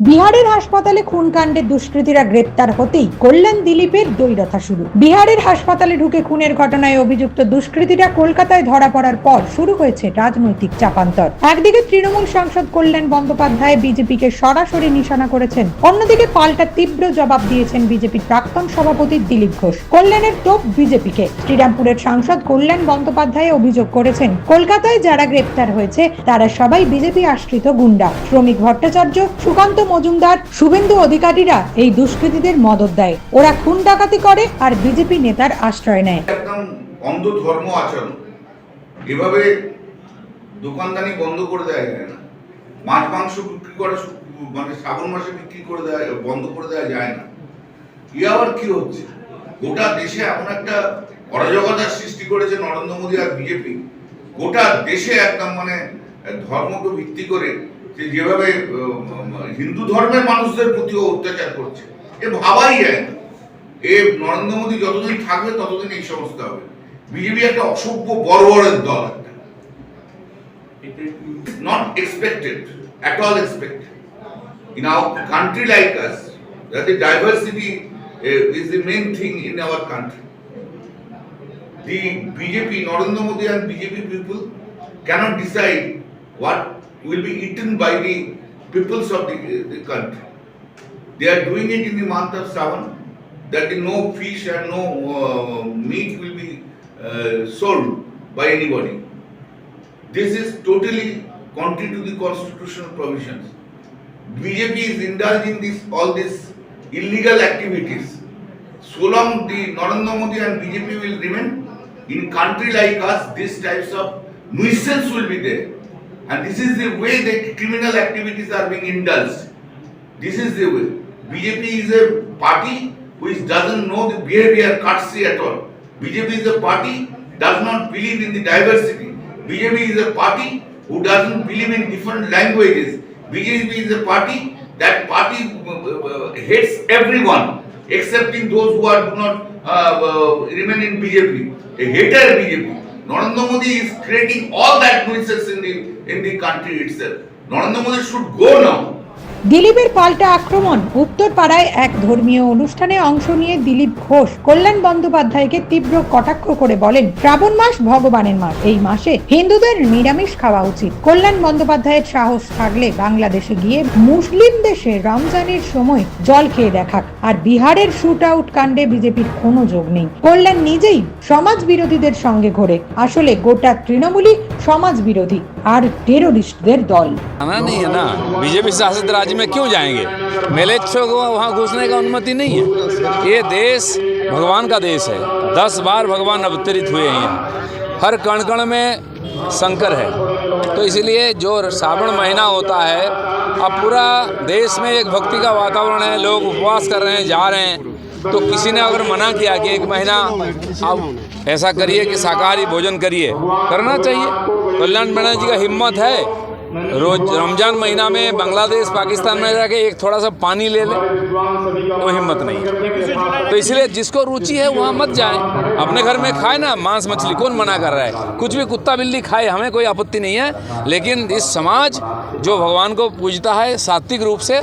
বিহারের হাসপাতালে খুনকাণ্ডের দুষ্কৃতীরা গ্রেপ্তার হতেই কল্যাণ দিলীপের দৈরথা শুরু। বিহারের হাসপাতালে ঢুকে খুনের ঘটনায় অভিযুক্ত দুষ্কৃতীরা কলকাতায় ধরা পড়ার পর শুরু হয়েছে রাজনৈতিক চাপান্তর। একদিকে তৃণমূল সাংসদ কল্যাণ বন্দ্যোপাধ্যায় বিজেপিকে সরাসরি নিশানা করেছেন, অন্যদিকে পাল্টা তীব্র জবাব দিয়েছেন বিজেপির প্রাক্তন সভাপতি দিলীপ ঘোষ। কল্যাণের টোপ বিজেপিকে। শ্রীরামপুরের সাংসদ কল্যাণ বন্দ্যোপাধ্যায় অভিযোগ করেছেন, কলকাতায় যারা গ্রেপ্তার হয়েছে, তারা সবাই বিজেপি আশ্রিত গুন্ডা। শ্রমিক ভট্টাচার্য, সুকান্ত মজুমদার, শুভেন্দু অধিকারীরা এই দুষ্কৃতীদের মদত দেয়। ওরা খুন ডাকাতি করে আর বিজেপি নেতার আশ্রয় নেয়। একদম অন্ধ ধর্ম আচরণ। এভাবে দোকানদানি বন্ধ করে দেওয়া যায় না। মাছ, মাংস বিক্রি করা মানে শ্রাবণ মাসে বিক্রি করে দেওয়া বন্ধ করে দেওয়া যায় না। ই আবার কি হচ্ছে? গোটা দেশে এমন একটা অরাজকতার সৃষ্টি করেছে নরেন্দ্র মোদী আর বিজেপি। গোটা দেশে একদম মানে ধর্মকে ভিত্তি করে যেভাবে হিন্দু ধর্মের মানুষদের প্রতি অত্যাচার করছে, এ ভাবাই যায় এ নরেন্দ্র মোদী যতদিন থাকবে, ততদিন এই সমস্ত হবে। বিজেপি একটা অসভ্য বর্বরের দল একটা। Not expected at like us men thing in our country the BJP Narendra Modi and BJP people can't decide what will be eaten by the peoples of the, the country they are doing it in the month of Savan that no fish and no uh, meat will be uh, sold by anybody. This is totally contrary to the constitutional provisions. BJP is indulging this all these illegal activities. So long the Narendra Modi and BJP will remain in country like us, these types of nuisance will be there. And this is the way that criminal activities are being indulged. This is the way. BJP is a party which doesn't know the behavior courtesy at all. BJP is a party does not believe in the diversity. BJP is a party who doesn't believe in different languages. BJP is a party that party uh, uh, hates everyone excepting those who are do not uh, uh, remain in BJP. A hater BJP. Narendra Modi is creating all that nuisance in the in the country itself. Narendra Modi should go now. দিলীপের পাল্টা আক্রমণ। উত্তরপাড়ায় এক ধর্মীয় অনুষ্ঠানে অংশ নিয়ে দিলীপ ঘোষ কল্যাণ বন্দ্যোপাধ্যায়কে তীব্র কটাক্ষ করে বলেন, শ্রাবণ মাস ভগবানের মাস। এই মাসে হিন্দুদের নিরামিষ খাওয়া উচিত। কল্যাণ বন্দ্যোপাধ্যায়ের সাহস থাকলে বাংলাদেশে গিয়ে মুসলিম দেশে রমজানের সময় জল খেয়ে দেখাক। আর বিহারের শুট আউট কাণ্ডে বিজেপির কোনো যোগ নেই। কল্যাণ নিজেই সমাজ বিরোধীদের সঙ্গে ঘোরে। আসলে গোটা তৃণমূলই সমাজ বিরোধী আর টেরোরিস্টদের দল आना नहीं है ना बीजेपी शासित राज्य में क्यों जाएंगे मेलेच्छों को वहाँ घुसने का अनुमति नहीं है ये देश भगवान का देश है दस बार भगवान अवतरित हुए हैं यहाँ हर कण कण में शंकर है तो इसलिए जो श्रावण महीना होता है अब पूरा देश में एक भक्ति का वातावरण है लोग उपवास कर रहे हैं जा रहे हैं तो किसी ने अगर मना किया कि एक महीना आप ऐसा करिए कि शाकाहारी भोजन करिए, करना चाहिए। कल्याण बनर्जी का हिम्मत है। रोज रमज़ान महीना में बांग्लादेश, पाकिस्तान में जाके एक थोड़ा सा पानी ले ले वो हिम्मत नहीं है। तो इसलिए जिसको रुचि है, वहाँ मत जाए। अपने घर में खाए ना, मांस मछली, कौन मना कर रहा है? कुछ भी कुत्ता बिल्ली खाए, हमें कोई आपत्ति नहीं है। लेकिन इस समाज जो भगवान को पूजता है, सात्विक रूप से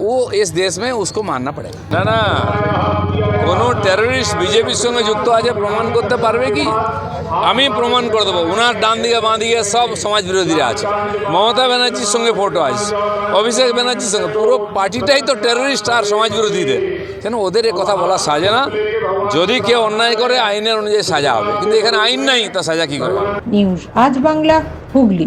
वो इस देश में उसको मानना पड़ेगा না না কোনো টেররিস্ট বিজেপির সঙ্গে যুক্ত আছে প্রমাণ করতে পারবে কি আমি প্রমাণ করে দেবো ওনার ডান দিকে বাঁ দিকে সব সমাজ বিরোধীরা আছে মমতা ব্যানার্জির সঙ্গে ফটো আছে অভিষেক ব্যানার্জির সঙ্গে পুরো পার্টিটাই তো টেররিস্ট আর সমাজ বিরোধীদের কেন ওদের এ কথা বলা সাজে না যদি কেউ অন্যায় করে আইনের অনুযায়ী সাজা হবে কিন্তু এখানে আইন নাই তা সাজা কি করে নিউজ আজ বাংলা হুগলি